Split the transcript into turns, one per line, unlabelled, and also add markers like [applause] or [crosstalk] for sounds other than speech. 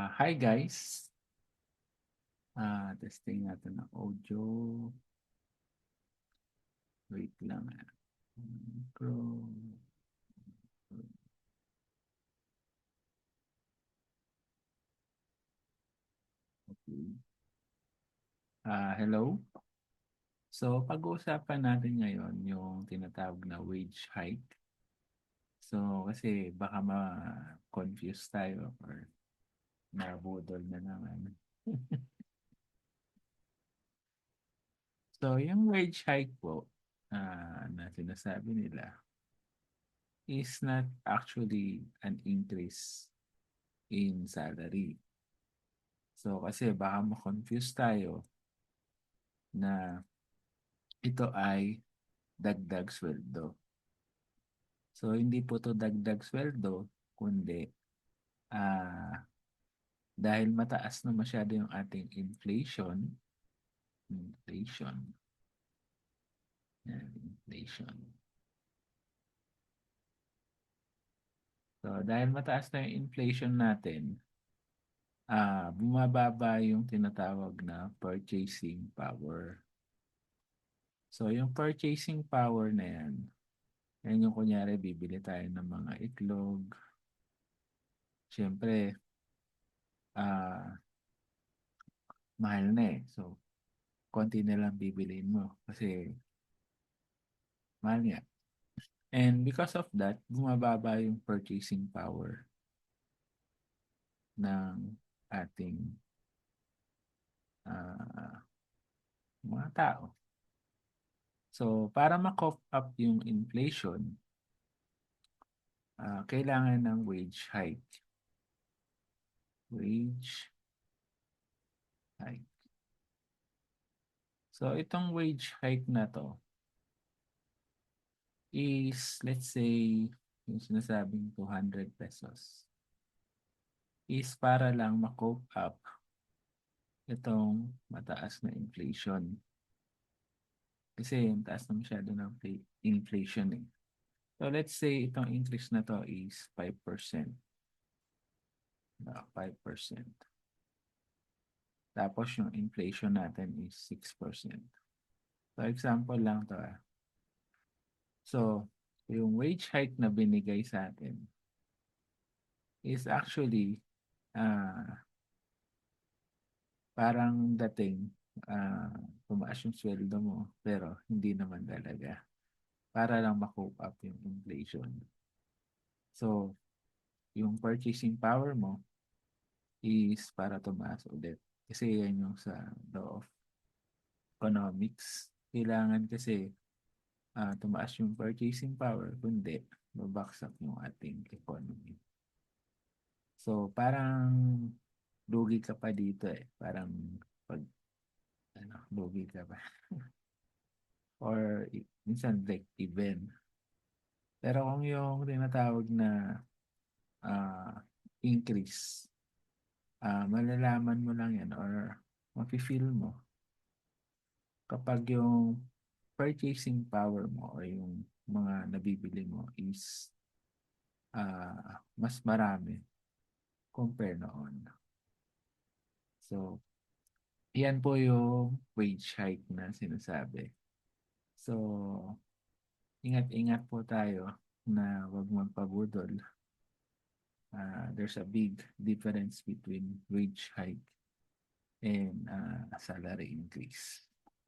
Ah, hi guys. Ah, testing natin ang audio. Wait lang. ah. Micro. Okay. Ah, hello. So, pag-uusapan natin ngayon yung tinatawag na wage hike. So, kasi baka ma-confuse tayo or nabudol na naman. [laughs] So, yung wage hike po ah, na sinasabi nila is not actually an increase in salary. So, kasi baka ma-confuse tayo na ito ay dagdag sweldo. So, hindi po to dagdag sweldo, kundi ah dahil mataas na masyado yung ating inflation, inflation, yan, inflation. So, dahil mataas na yung inflation natin, ah bumababa yung tinatawag na purchasing power. So, yung purchasing power na yan, yan yung kunyari, bibili tayo ng mga itlog. Siyempre, ah mahal na eh. So, konti na lang bibiliin mo kasi mahal nga. And because of that, bumababa yung purchasing power ng ating ah, mga tao. So, para ma-cope up yung inflation, ah, kailangan ng wage hike. Wage hike. So, itong wage hike na to is, let's say, yung sinasabing 200 pesos is para lang ma-cope up itong mataas na inflation. Kasi yung taas na masyado ng inflation eh. So let's say itong increase na to is 5%. Ah, 5%. Tapos yung inflation natin is 6%. So example lang to ah. So, yung wage hike na binigay sa atin is actually ah parang dating ah tumaas yung sweldo mo pero hindi naman talaga para lang ma-cope up yung inflation. So, yung purchasing power mo is para tumaas ulit. Kasi yan yung sa law of economics. Kailangan kasi ah tumaas yung purchasing power, kundi babaksak yung ating economy. So, parang lugi ka pa dito eh. Parang pag, ano, lugi ka pa. [laughs] Or minsan break even. Pero kung yung tinatawag na ah, increase, ah malalaman mo lang yan or mafe-feel mo kapag yung purchasing power mo or yung mga nabibili mo is ah mas marami compare noon. So, yan po yung wage hike na sinasabi. So, ingat-ingat po tayo na wag magpabudol. Ah, there's a big difference between wage hike and ah, salary increase.